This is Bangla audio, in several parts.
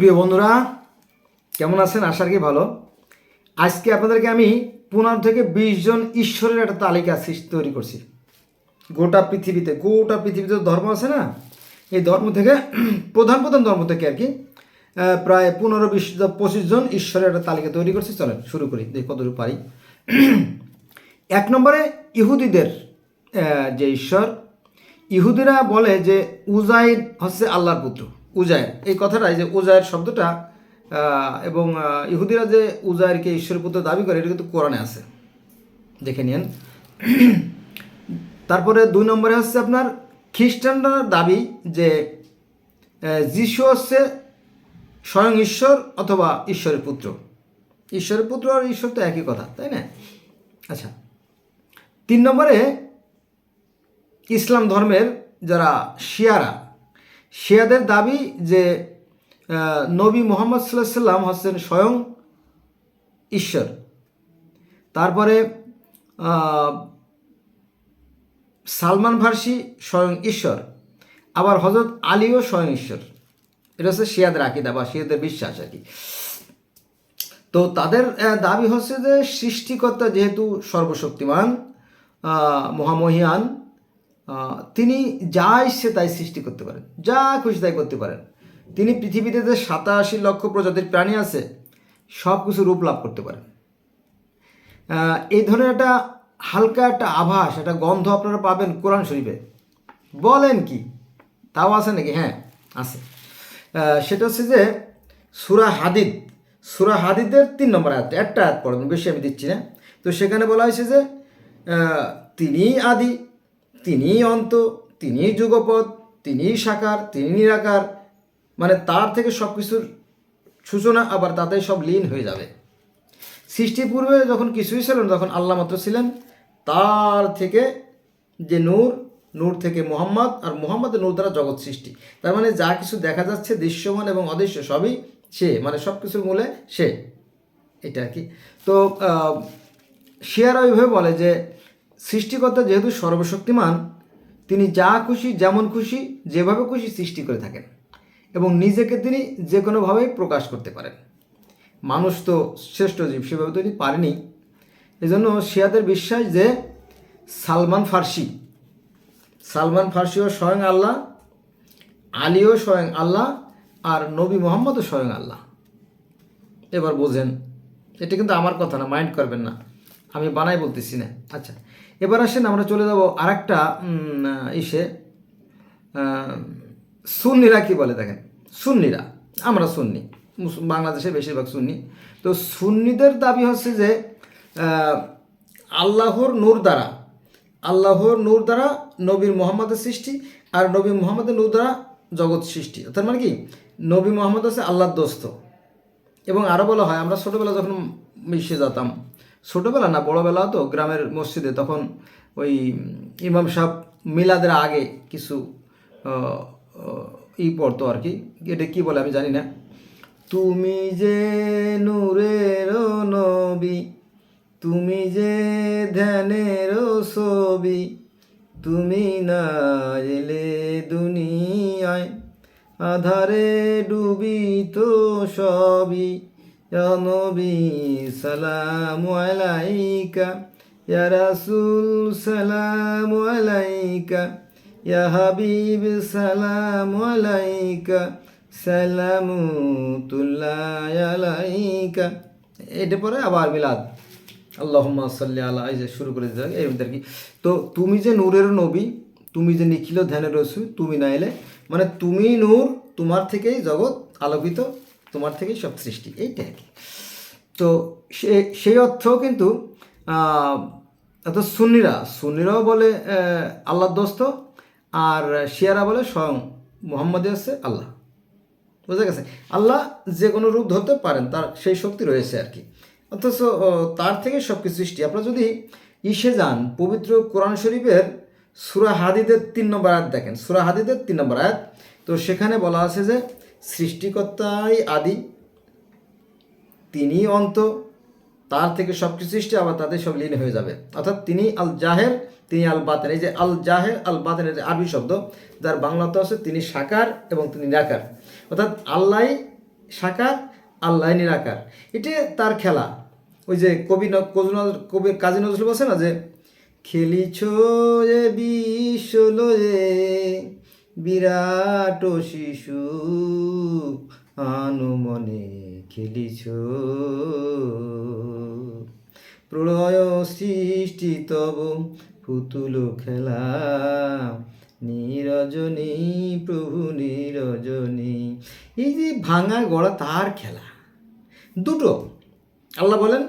প্রিয় বন্ধুরা, কেমন আছেন? আশার কি ভালো। আজকে আপনাদেরকে আমি পনেরো থেকে বিশ জন ঈশ্বরের একটা তালিকা তৈরি করছি। গোটা পৃথিবীতে গোটা পৃথিবীতে ধর্ম আছে না? এই ধর্ম থেকে, প্রধান প্রধান ধর্ম থেকে আর কি প্রায় পনেরো, বিশ, পঁচিশ জন ঈশ্বরের একটা তালিকা তৈরি করছি। চলেন, শুরু করি, দেখি কতটুকু পারি। এক নম্বরে ইহুদিদের যে ঈশ্বর, ইহুদিরা বলে যে উজাইর হচ্ছে আল্লাহর পুত্র। উজায়ের এই কথাটাই যে উজায়ের শব্দটা এবং ইহুদিরা যে উজায়েরকে ঈশ্বরের পুত্র দাবি করে, এটা কিন্তু কোরআনে আছে। দেখে নিন তারপরে দুই নম্বরে হচ্ছে আপনার, খ্রিস্টানরা দাবি যে যিশু হচ্ছে স্বয়ং ঈশ্বর অথবা ঈশ্বরের পুত্র। ঈশ্বরের পুত্র আর ঈশ্বর তো একই কথা, তাই না? আচ্ছা। তিন নম্বরে ইসলাম ধর্মের যারা শিয়ারা শিয়াদের দাবি যে নবী মোহাম্মদ সাল্লাহ সাল্লাম হচ্ছেন স্বয়ং ঈশ্বর। তারপরে সালমান ফার্সি স্বয়ং ঈশ্বর, আবার হজরত আলীও স্বয়ং ঈশ্বর। এটা হচ্ছে শিয়াদের আকিদা বা শিয়াদের বিশ্বাস আর কি। তো তাদের দাবি হচ্ছে যে সৃষ্টিকর্তা যেহেতু সর্বশক্তিমান মহামহিয়ান তিনি যা ইচ্ছে তাই সৃষ্টি করতে পারেন, যা খুশি তাই করতে পারেন। তিনি পৃথিবীতে যে সাতাশি লক্ষ প্রজাতির প্রাণী আছে, সব কিছু রূপ লাভ করতে পারেন। এই ধরনের একটা হালকা একটা আভাস, একটা গন্ধ আপনারা পাবেন কোরআন শরীফে। বলেন কি? তাও আছে নাকি? হ্যাঁ আছে। সেটা হচ্ছে যে সুরা হাদিদ, সুরা হাদিদের তিন নম্বর আয়াত, একটা আয়াত পড়বেন বেশি আমি দিচ্ছি না। তো সেখানে বলা হয়েছে যে তিনিই আদি তিনিই অন্ত, তিনিই যুগপদ তিনিই সাকার তিনি নিরাকার মানে তার থেকে সব কিছুর সূচনা আবার তাতে সব লীন হয়ে যাবে। সৃষ্টির পূর্বে যখন কিছুই ছিল না, তখন আল্লাহ মাত্র ছিলেন। তার থেকে যে নূর নূর থেকে মোহাম্মদ, আর মোহাম্মদের নূর দ্বারা জগৎ সৃষ্টি। তার মানে যা কিছু দেখা যাচ্ছে, দৃশ্যমান এবং অদৃশ্য, সবই সে মানে সব কিছুর মূলে সে। এটা আর কি। তো শিয়ারা ওইভাবে বলে যে সৃষ্টিকর্তা যেহেতু সর্বশক্তিমান, তিনি যা খুশি, যেমন খুশি, যেভাবে খুশি সৃষ্টি করে থাকেন এবং নিজেকে তিনি যে কোনোভাবেই প্রকাশ করতে পারেন। মানুষ তো শ্রেষ্ঠ জীব, সেভাবে তৈরি পারেনি। এজন্য শিয়াদের বিশ্বাস যে সালমান ফার্সি, সালমান ফার্সিও স্বয়ং আল্লাহ, আলীও স্বয়ং আল্লাহ, আর নবী মোহাম্মদও স্বয়ং আল্লাহ। এবার বোঝেন, এটা কিন্তু আমার কথা না, মাইন্ড করবেন না। আমি বানাই বলতেছি না। আচ্ছা এবার আসেন আমরা চলে যাব আরেকটা ইসে সুন্নিরা কি বলে দেখেন? সুন্নিরা, আমরা সুন্নি বাংলাদেশে বেশিরভাগ সুন্নি। তো সুন্নিদের দাবি হচ্ছে যে আল্লাহর নূর দ্বারা, আল্লাহর নূর দ্বারা নবীর মোহাম্মদের সৃষ্টি আর নবী মোহাম্মদের নূর দ্বারা জগৎ সৃষ্টি। তার মানে কি? নবী মোহাম্মদ হচ্ছে আল্লাহর দোস্ত। এবং আরও বলা হয়, আমরা ছোটোবেলা যখন মিশে যেতাম ছোটোবেলা না, বড়োবেলা তো গ্রামের মসজিদে তখন ওই ইমাম সাহেব মিলাদের আগে কিছু ই পড়তো আর কি। এটা কি বলে আমি জানি না। তুমি যে নূরের নবী, তুমি যে ধ্যানের ছবি, তুমি না এলে দুনিয়ায় আধারে ডুবি তো সবই সালাম সালাম এটা পরে আবার মিলাদ। আল্লাহুম্মা সাল্লি এই যে শুরু করে দিতে কি তো তুমি যে নূরের নবী, তুমি যে নিখিল ধ্যানের রসু তুমি না এলে মানে তুমি নূর তোমার থেকেই জগৎ আলোকিত তোমার থেকেই সব সৃষ্টি এইটা আর কি। তো সে, সেই অর্থ কিন্তু এত সুন্নিরা, সুন্নিরাও বলে আল্লাহর দোস্ত, আর শিয়ারা বলে স্বয়ং মোহাম্মদে আছে আল্লাহ। বুঝা গেছে? আল্লাহ যে কোনো রূপ ধরতে পারেন, তার সেই শক্তি রয়েছে আর কি। অথচ তার থেকে সব কিছু সৃষ্টি। আপনারা যদি ইসে যান, পবিত্র কোরআন শরীফের সুরা হাদিদের তিন নম্বর আয়াত দেখেন। সুরা হাদিদের তিন নম্বর আয়াত, তো সেখানে বলা আছে যে সৃষ্টিকর্তাই আদি। তিনি অন্ত, তার থেকে সব কিছু সৃষ্টি, আবার তাদের সব লীন হয়ে যাবে। অর্থাৎ তিনি আল জাহের তিনি আল বাতেন এই যে আল জাহের আল বাতেন যে আরবি শব্দ, যার বাংলাতে আছে তিনি সাকার এবং তিনি নিরাকার। অর্থাৎ আল্লাহ সাকার আল্লাহ নিরাকার। এটি তার খেলা। ওই যে কবি কবি কবি কাজী নজরুল বলছে না যে, খেলিছ বিশ্ব বিরাট শিশু, আনুমনে খেলিছ। প্রলয় সৃষ্টি তব, পুতুল খেলা। নিরজনী, প্রভু নিরজনী। এই যে ভাঙা গড়া তার খেলা। দুটো। আল্লাহ বলেন,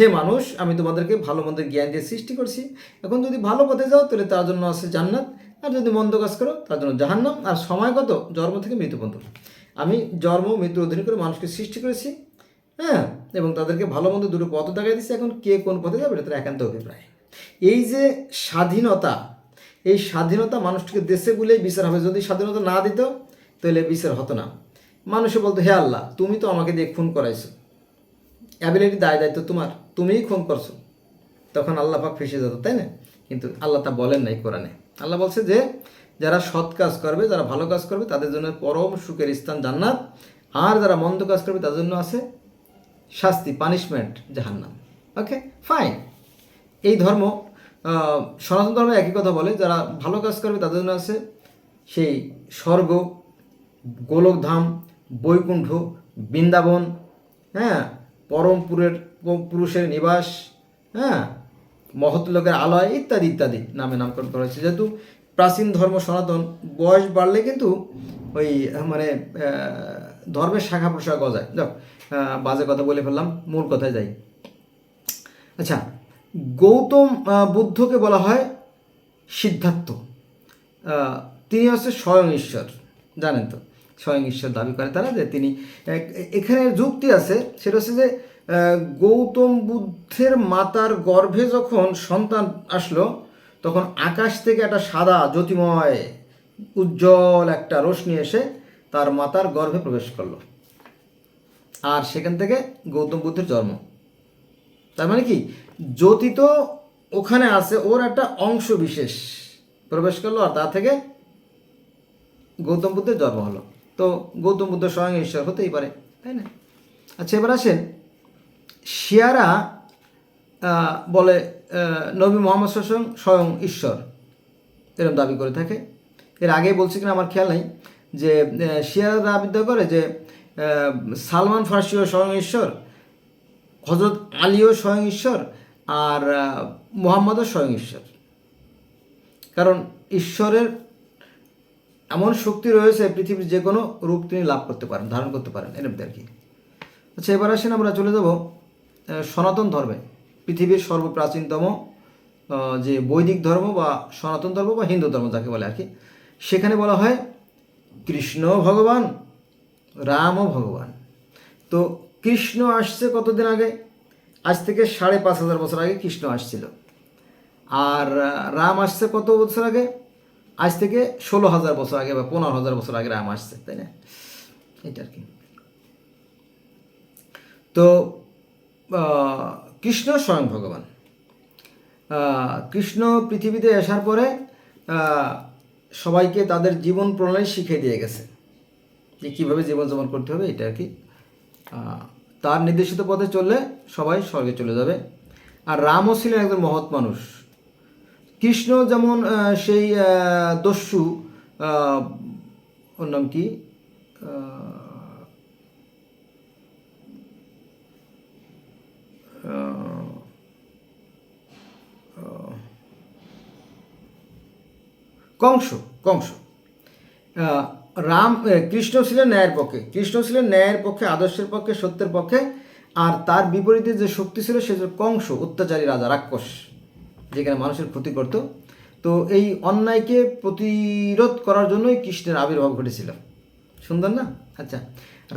হে মানুষ, আমি তোমাদেরকে ভালো মন্দের জ্ঞান দিয়ে সৃষ্টি করছি। এখন যদি ভালো পথে যাও, তাহলে তার জন্য আছে জান্নাত। আর যদি মন্দ কাজ করো, তার জন্য জাহান্নাম। আর সময় কত? জন্ম থেকে মৃত্যু পর্যন্ত। আমি জন্ম, মৃত্যু অধীন করে মানুষকে সৃষ্টি করেছি হ্যাঁ? এবং তাদেরকে ভালো মন্দ দুটো পথ দেখাই দিচ্ছি এখন কে কোন পথে যাবে, এটা তার একান্ত অভিপ্রায়। এই যে স্বাধীনতা, এই স্বাধীনতা মানুষটিকে দেশে বলেই বিচার হবে। যদি স্বাধীনতা না দিত, তাহলে বিচার হতো না। মানুষে বলতো, হে আল্লাহ, তুমি তো আমাকে দিয়ে খুন করাইছো। অ্যাবিলিটি দায় দায়িত্ব তোমার। তুমিই খুন করছ। তখন আল্লাহ পাক ফেসে যেত, তাই না? কিন্তু আল্লাহ তা বলেন নাই কোরআনে। আল্লাহ বলছে যে, যারা সৎ কাজ করবে, যারা ভালো কাজ করবে, তাদের জন্য পরম সুখের স্থান জান্নাত। আর যারা মন্দ কাজ করবে, তাদের জন্য আছে শাস্তি পানিশমেন্ট জাহান্নাম। ওকে ফাইন এই ধর্ম সনাতন ধর্মে একই কথা বলে, যারা ভালো কাজ করবে, তাদের জন্য আছে সেই স্বর্গ, গোলকধাম, বৈকুণ্ঠ, বৃন্দাবন হ্যাঁ পরমপুরের পুরুষের নিবাস হ্যাঁ মহৎ লোকের আলয় ইত্যাদি ইত্যাদি নামে নামকরণ করা হয়েছে। যেহেতু প্রাচীন ধর্ম সনাতন, বয়স বাড়লে কিন্তু ওই মানে ধর্মের শাখা প্রশাখা গজায়। যাক বাজে কথা বলে ফেললাম, মূল কথায় যাই। আচ্ছা গৌতম বুদ্ধকে বলা হয় সিদ্ধার্থ। তিনি হচ্ছে স্বয়ং ঈশ্বর, জানেন তো? স্বয়ং ঈশ্বর দাবি করে তারা যে তিনি এখানে যুক্তি আছে, সেটা হচ্ছে যে গৌতম বুদ্ধের মাতার গর্ভে যখন সন্তান আসলো, তখন আকাশ থেকে একটা সাদা জ্যোতিময়, উজ্জ্বল একটা রশ্মি এসে তার মাতার গর্ভে প্রবেশ করল। আর সেখান থেকে গৌতম বুদ্ধের জন্ম। তার মানে কি? জ্যোতি তো ওখানে আছে, ওর একটা অংশ বিশেষ প্রবেশ করল আর তা থেকে গৌতম বুদ্ধের জন্ম হলো। তো গৌতম বুদ্ধ স্বয়ং ঈশ্বর হতেই পারে, তাই না? আচ্ছা এবার আসেন শিয়ারা বলে নবী মোহাম্মদ স্বয়ং স্বয়ং ঈশ্বর এরকম দাবি করে থাকে। এর আগে বলছি কিনা আমার খেয়াল নেই যে শিয়ারা দাবি করে যে সালমান ফার্সিও স্বয়ং ঈশ্বর হজরত আলীও স্বয়ং ঈশ্বর আর মুহাম্মদও স্বয়ং ঈশ্বর। কারণ ঈশ্বরের এমন শক্তি রয়েছে পৃথিবীর যে কোনো রূপ তিনি লাভ করতে পারেন, ধারণ করতে পারেন এরকম আর কি। আচ্ছা এবার আসেন আমরা চলে যাব সনাতন ধর্মে, পৃথিবীর সর্বপ্রাচীনতম যে বৈদিক ধর্ম বা সনাতন ধর্ম বা হিন্দু ধর্ম যাকে বলে আর কি, সেখানে বলা হয় কৃষ্ণ ভগবান রামও ভগবান। তো কৃষ্ণ আসছে কতদিন আগে? আজ থেকে সাড়ে পাঁচ হাজার বছর আগে কৃষ্ণ আসছিল। আর রাম আসছে কত বছর আগে? আজ থেকে ষোলো হাজার বছর আগে বা পনেরো হাজার বছর আগে রাম আসছে, তাই না? এটা আর কি। তো কৃষ্ণ স্বয়ং ভগবান। কৃষ্ণ পৃথিবীতে আসার পরে সবাইকে তাদের জীবন প্রণালী শিখিয়ে দিয়ে গেছে। যে কীভাবে জীবনযাপন করতে হবে, এটা আর কি। তার নির্দেশিত পথে চললে সবাই স্বর্গে চলে যাবে। আর রামও ছিলেন একজন মহৎ মানুষ। কৃষ্ণ যেমন সেই দস্যু ওর নাম কি? কংস কংস। রাম কৃষ্ণ ছিলেন ন্যায়ের পক্ষে। কৃষ্ণ ছিলেন ন্যায়ের পক্ষে, আদর্শের পক্ষে, সত্যের পক্ষে। আর তার বিপরীতে যে শক্তি ছিল, সে কংস, অত্যাচারী রাজা, রাক্ষস, যেখানে মানুষের ক্ষতি করত। তো এই অন্যায়কে প্রতিরোধ করার জন্যই কৃষ্ণের আবির্ভাব ঘটেছিল। সুন্দর না? আচ্ছা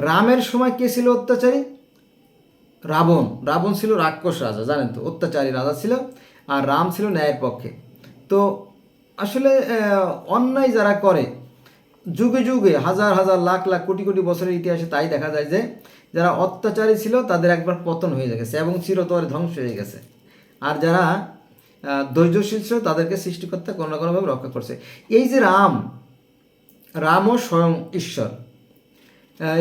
রামের সময় কে ছিল অত্যাচারী? রাবণ। রাবণ ছিল রাক্ষস রাজা, জানেন তো? অত্যাচারী রাজা ছিল, আর রাম ছিল ন্যায়ের পক্ষে। তো আসলে অন্যায় যারা করে, যুগে যুগে, হাজার হাজার লাখ লাখ কোটি কোটি বছরের ইতিহাসে তাই দেখা যায় যে, যারা অত্যাচারী ছিল, তাদের একবার পতন হয়ে গেছে এবং চিরতরে ধ্বংস হয়ে গেছে। আর যারা ধৈর্যশীল ছিল, তাদেরকে সৃষ্টিকর্তা কোনো না কোনোভাবে রক্ষা করছে। এই যে রাম, রামও স্বয়ং ঈশ্বর।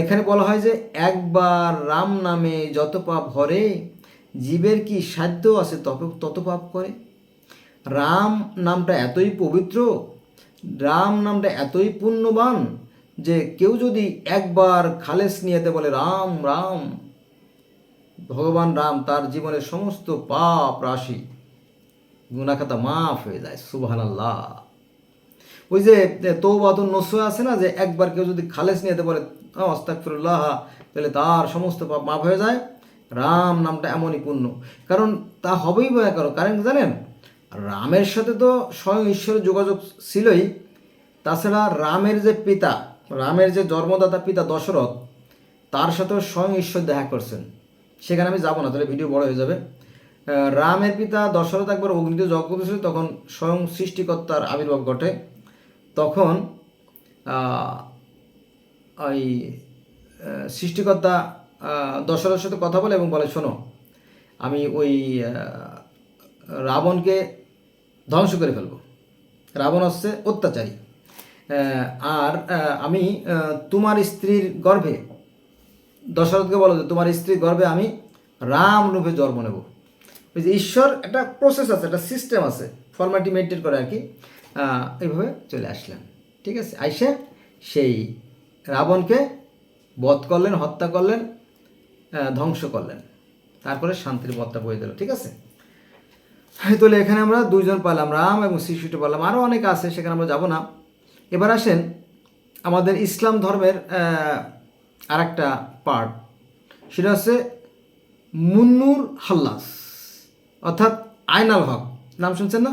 এখানে বলা হয় যে, একবার রাম নামে যত পাপ হরে, জীবের কি সাধ্য আছে তত তত পাপ করে? রাম নামটা এতই পবিত্র, রাম নামটা এতই পুণ্যবান যে কেউ যদি একবার খালেস নিয়েতে বলে, রাম রাম, ভগবান রাম, তার জীবনের সমস্ত পাপ, রাশি, গুণাখাতা মাফ হয়ে যায়। সুবহান আল্লাহ ওই যে তৌবাতুন নসু আছে না, যে একবার কেউ যদি খালেস নিয়েতে বলে অস্তাকফিরুল্লাহ তাহলে তার সমস্ত পাপ মাফ হয়ে যায়। রাম নামটা এমনই পূর্ণ কারণ তা হবেই বা কারণ কারণ জানেন রামের সাথে তো স্বয়ং ঈশ্বরের যোগাযোগ ছিলই। তাছাড়া রামের যে পিতা, রামের যে জন্মদাতা পিতা দশরথ, তার সাথেও স্বয়ং ঈশ্বর দেখা করছেন। সেখানে আমি যাব না, তাহলে ভিডিও বড় হয়ে যাবে। রামের পিতা দশরথ একবার অগ্নিতে যজ্ঞ করেছিল তখন স্বয়ং সৃষ্টিকর্তার আবির্ভাব ঘটে। তখন ওই সৃষ্টিকর্তা দশরথের সাথে কথা বলে এবং বলে, শোনো, আমি ওই রাবণকে ধ্বংস করে ফেলব। রাবণ হচ্ছে অত্যাচারী। আর আমি তোমার স্ত্রীর গর্ভে, দশরথকে বলো যে তোমার স্ত্রীর গর্ভে আমি রাম রূপে জন্ম নেব। ওই যে ঈশ্বর একটা প্রসেস আছে, একটা সিস্টেম আছে ফর্মালিটি মেনটেন করে আর কি। এইভাবে চলে আসলেন। ঠিক আছে? আইসে সেই রাবণকে বধ করলেন, হত্যা করলেন ধ্বংস করলেন। তারপরে শান্তির পথটা বয়ে দিল ঠিক আছে? তাহলে এখানে আমরা দুইজন পেলাম রাম এবং শিশুটি পালাম আরও অনেক আছে, সেখানে আমরা যাব না। এবার আসেন আমাদের ইসলাম ধর্মের আর একটা পার্ট সেটা হচ্ছে মুন্নুর হাল্লাস, অর্থাৎ আইনাল হক। নাম শুনছেন না?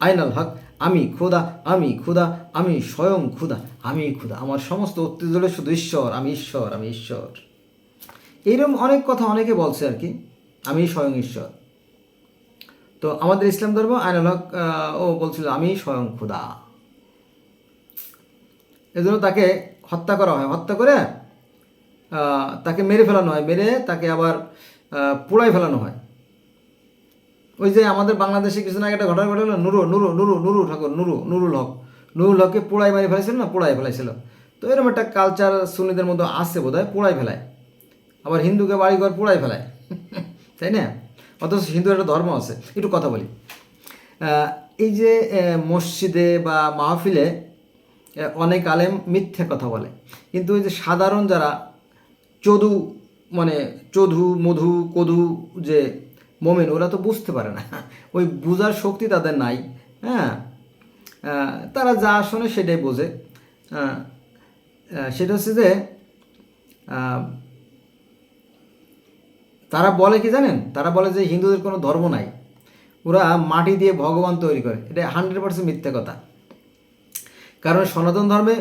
আইনাল হক। আমি খোদা আমি খোদা, আমি স্বয়ং খোদা, আমি খোদা। আমার সমস্ত অত্যাচারে শুধু ঈশ্বর, আমি ঈশ্বর আমি ঈশ্বর। এইরকম অনেক কথা অনেকে বলছে আর কি। আমি স্বয়ং ঈশ্বর। তো আমাদের ইসলাম ধর্ম আইনাল হক ও বলছিল, আমি স্বয়ং খোদা। এজন্য তাকে হত্যা করা হয়। হত্যা করে তাকে মেরে ফেলানো হয়। মেরে তাকে আবার পোড়ায় ফেলানো হয়। ওই যে আমাদের বাংলাদেশে কিছু না একটা ঘটনা ঘটলো, নুরু নুরু নুরু নুরু ঠাকুর, নুরু, নুরুল হক। নুরুল হককে পোড়াই মারি ফেলেছিল না? পোড়াই ফেলাইছিল। তো এরকম একটা কালচার সুন্নিদের মধ্যে আসছে বোধ হয় পোড়াই ফেলায়। আবার হিন্দুকে বাড়িঘর পোড়াই ফেলায়। তাই না? অথচ হিন্দুর একটা ধর্ম আছে। একটু কথা বলি। এই যে মসজিদে বা মাহফিলে অনেক আলেম মিথ্যে কথা বলে। কিন্তু ওই যে সাধারণ যারা চদু মানে চধু, মধু, কধু যে মোমেন, ওরা তো বুঝতে পারে না। ওই বোঝার শক্তি তাদের নাই। হ্যাঁ? তারা যা শোনে সেটাই বোঝে। সেটা হচ্ছে যে তারা বলে কি জানেন? তারা বলে যে হিন্দুদের কোনো ধর্ম নাই। ওরা মাটি দিয়ে ভগবান তৈরি করে। এটা হান্ড্রেড পার্সেন্ট মিথ্যা কথা। কারণ সনাতন ধর্মে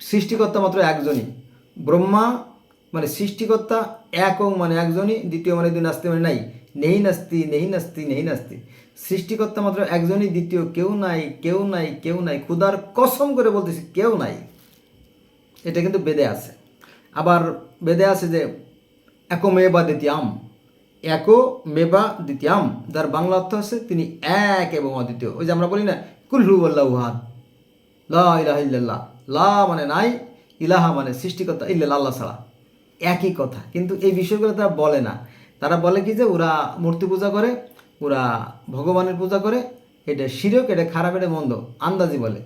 সৃষ্টিকর্তা মাত্র একজনই। ব্রহ্মা মানে সৃষ্টিকর্তা একক মানে একজনই, দ্বিতীয় মানে দুই নাস্তি মানে নাই। নেই নাস্তি নেই নাস্তি নেই নাস্তি। সৃষ্টিকর্তা মাত্র একজনই, দ্বিতীয় কেউ নাই কেউ নাই কেউ নাই। ক্ষুধার কসম করে বলতেছি, কেউ নাই। এটা কিন্তু বেদে আছে। আবার বেদে আছে যে একো মেবা দ্বিতীয়াম। একো মেবা দ্বিতীয়াম। যার বাংলা অর্থ আছে তিনি এক এবং অদ্বিতীয়। ওই যে আমরা বলি না কুল্লু আল্লাহ হাদ লা লা মানে নাই, ইলাহা মানে সৃষ্টিকর্তা, ইল্লাল্লাহ আল্লাহ ছাড়া। একই কথা। কিন্তু এই বিষয়গুলো তারা বলে না। তারা বলে কি যে, ওরা মূর্তি পূজা করে, ওরা ভগবানের পূজা করে। এটা শিরক, এটা খারাপ, এটা মন্দ। আন্দাজি বলে।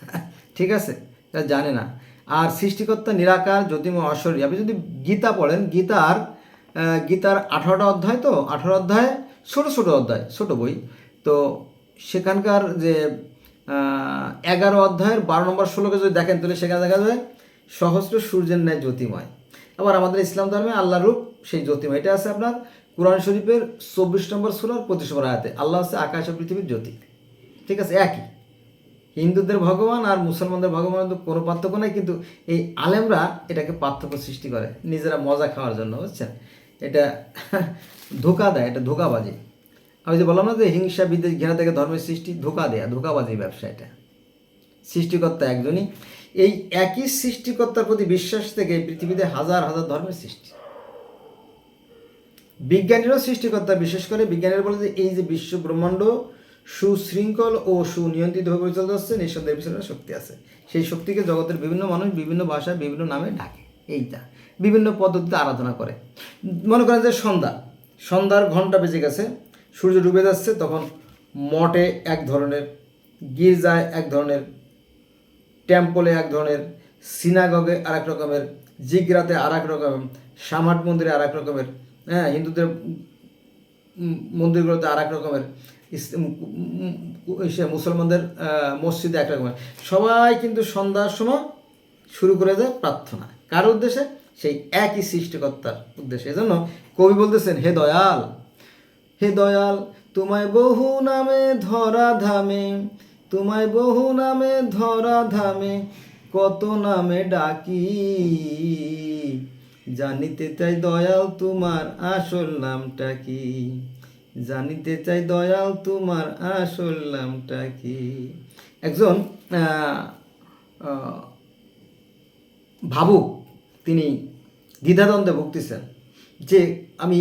ঠিক আছে? এটা জানে না। আর সৃষ্টিকর্তা নিরাকার জ্যোতিময় অশ্বরী আপনি যদি গীতা পড়েন, গীতার গীতার আঠারোটা অধ্যায় তো? আঠারো অধ্যায়, ছোট ছোট অধ্যায়, ছোট বই। তো সেখানকার যে এগারো অধ্যায়ের বারো নম্বর ষোলোকে যদি দেখেন, তাহলে সেখানে দেখা যায় সহস্র সূর্যের ন্যায় জ্যোতিময় আবার আমাদের ইসলাম ধর্মে আল্লাহ রূপ, সেই জ্যোতিময় এটা আছে আপনার কোরআন শরীফের চব্বিশ নম্বর সুরার পঁচিশ নম্বর আয়াতে। আল্লাহ হচ্ছে আকাশ ও পৃথিবীর জ্যোতি। ঠিক আছে? একই। হিন্দুদের ভগবান আর মুসলমানদের ভগবানের তো কোনো পার্থক্য নেই, কিন্তু এই আলেমরা এটাকে পার্থক্য সৃষ্টি করে, নিজেরা মজা খাওয়ার জন্য, বুঝছেন? এটা ধোকা দেয়, এটা ধোকাবাজি। আমি যে বললাম না যে হিংসা, বিদ্বেষ ঘেরা থেকে ধর্মের সৃষ্টি ধোকা দেয়া ধোকাবাজি ব্যবসা এটা। সৃষ্টিকর্তা একজনই। এই একই সৃষ্টিকর্তার প্রতি বিশ্বাস থেকে পৃথিবীতে হাজার হাজার ধর্মের সৃষ্টি। বিজ্ঞানীরাও সৃষ্টিকর্তা, বিশেষ করে বিজ্ঞানীরা বলে যে এই যে বিশ্ব ব্রহ্মাণ্ড সুশৃঙ্খল ও সুনিয়ন্ত্রিতভাবে পরিচালিত হচ্ছে নিঃসন্দেহের পিছনে শক্তি আছে। সেই শক্তিকে জগতের বিভিন্ন মানুষ, বিভিন্ন ভাষায়, বিভিন্ন নামে ডাকে। এইটা। বিভিন্ন পদ্ধতিতে আরাধনা করে। মনে করেন যে সন্ধ্যা। সন্ধ্যার ঘণ্টা বেজে গেছে। সূর্য ডুবে যাচ্ছে, তখন মঠে এক ধরনের, গির্জায় এক ধরনের টেম্পলে এক ধরনের সিনাগগে আর এক রকমের, জিগরাতে আর এক রকমের সামাট মন্দিরে আর এক রকমের হ্যাঁ হিন্দুদের মন্দিরগুলোতে আর এক রকমের মুসলমানদের মসজিদে এক রকমের। সবাই কিন্তু সন্ধ্যার সময় শুরু করে যায় প্রার্থনা। কার উদ্দেশ্যে? সেই একই সৃষ্টিকর্তার উদ্দেশ্যে। এজন্য কবি বলতেছেন, হে দয়াল হে দয়াল, তোমায় বহু নামে ধরা ধামে, তোমায় বহু নামে ধরা ধামে, কত নামে ডাকি। জানিতে চাই দয়াল, তোমার আসল নামটা কি? জানিতে চাই দয়াল তোমার আসল নামটা কি? একজন ভাবুক, তিনি দ্বিধাদ্বন্দ্বে ভুগতেছেন যে আমি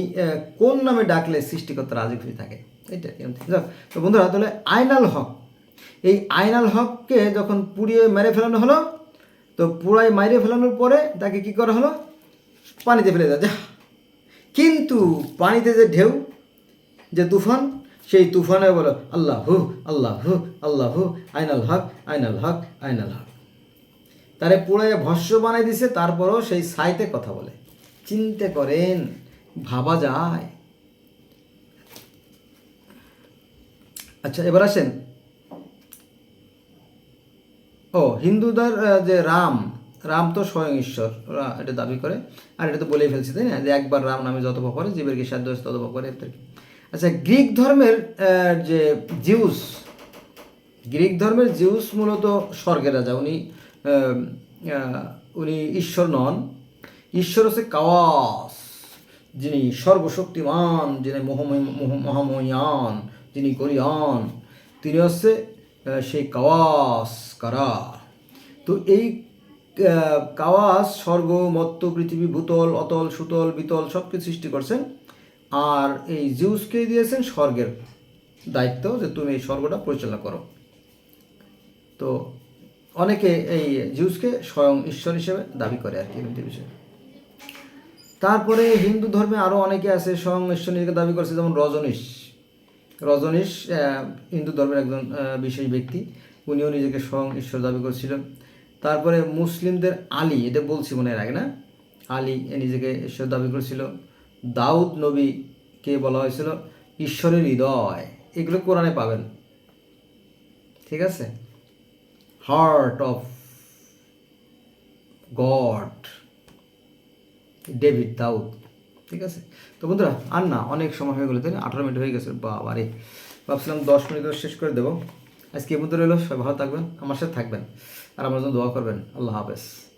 কোন নামে ডাকলে সৃষ্টিকর্তা রাজি খুশি থাকে? এটা তো বন্ধুরা, তাহলে আইনাল হক। এই আইনাল হককে যখন পুড়িয়ে মেরে ফেলানো হলো, তো পুরাই মাইরে ফেলানোর পরে তাকে কি করা হলো? পানিতে ফেলে দেওয়া। যা। কিন্তু পানিতে যে ঢেউ যে তুফান, সেই তুফানে বলো, আল্লাহ হু আল্লাহ হু আল্লাহ হু আইনাল হক আইনাল হক আইনাল হক। তারে পুরাই ভস্য বানাই দিছে, তারপরও সেই সাইতে কথা বলে। চিন্তা করেন, ভাবা যায়। আচ্ছা এবার আসেন। ও, হিন্দুদের যে রাম রাম তো স্বয়ং ঈশ্বর, ওরা এটা দাবি করে। আর এটা তো বলেই ফেলছে, তাই না? যে একবার রাম নামে যত করে, জীবের কি সাধ্য তত করে। আচ্ছা গ্রিক ধর্মের যে জিউস, গ্রিক ধর্মের জিউস মূলত স্বর্গের রাজা। উনি উনি ঈশ্বর নন। ঈশ্বর হচ্ছে কাওয়াস, যিনি সর্বশক্তিমান, যিনি মহাময় মহ- মহাময়ান যিনি করিয়ান তিনি হচ্ছে সেই কাওয়াস কারা তো এই কাওয়াস স্বর্গ, মত্ত, পৃথিবী, ভূতল, অতল, সুতল, বিতল সব কিছু সৃষ্টি করছেন। আর এই জিউসকে দিয়েছেন? স্বর্গের দায়িত্ব যে তুমি এই স্বর্গটা পরিচালনা করো। তো অনেকে এই জিউসকে স্বয়ং ঈশ্বর হিসেবে দাবি করে আর কি এমনি বিষয়। তারপরে হিন্দু ধর্মে আরও অনেকে আছে স্বয়ং ঈশ্বর নিজেকে দাবি করেছে, যেমন রজনীশ। রজনীশ হিন্দু ধর্মের একজন বিশেষ ব্যক্তি। উনিও নিজেকে স্বয়ং ঈশ্বর দাবি করছিলেন। তারপরে মুসলিমদের আলী, এটা বলছি মনে আগে না? আলী নিজেকে ঈশ্বর দাবি করেছিল। দাউদ নবীকে বলা হয়েছিল? ঈশ্বরের হৃদয়। এগুলো কোরআনে পাবেন। ঠিক আছে? হার্ট অফ গড ডেভিড দাউদ। ঠিক আছে? তো বন্ধুরা, আর না, অনেক সময় হয়ে গেলো, তাই না? আঠারো মিনিট হয়ে গেছে। বাবারে। ভাবছিলাম দশ মিনিট শেষ করে দেবো। আজকে এই মধ্যে রইল, সবাই ভালো থাকবেন, আমার সাথে থাকবেন, আর আমার জন্য দোয়া করবেন। আল্লাহ হাফেজ।